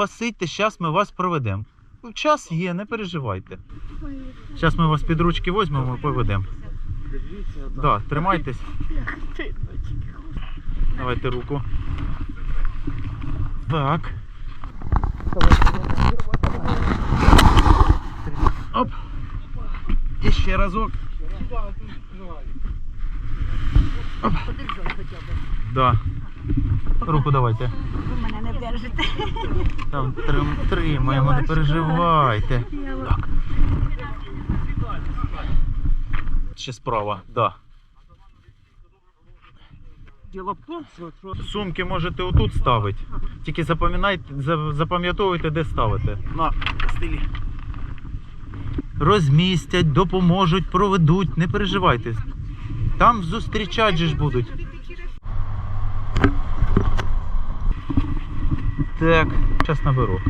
посидьте, зараз ми вас проведемо. Час є, не переживайте. Зараз ми вас під ручки візьмемо і поведемо. Да, тримайтесь. Давайте руку. Так. Оп. І ще разок. Оп. Да. Руку давайте. Ви мене не держите. Там тримаємо, не переживайте. Так. Ще справа, да. Сумки можете отут ставити. Тільки запам'ятовуйте, де ставити. На стилі. Розмістять, допоможуть, проведуть, не переживайте. Там зустрічать ж будуть. Так, зараз наберу.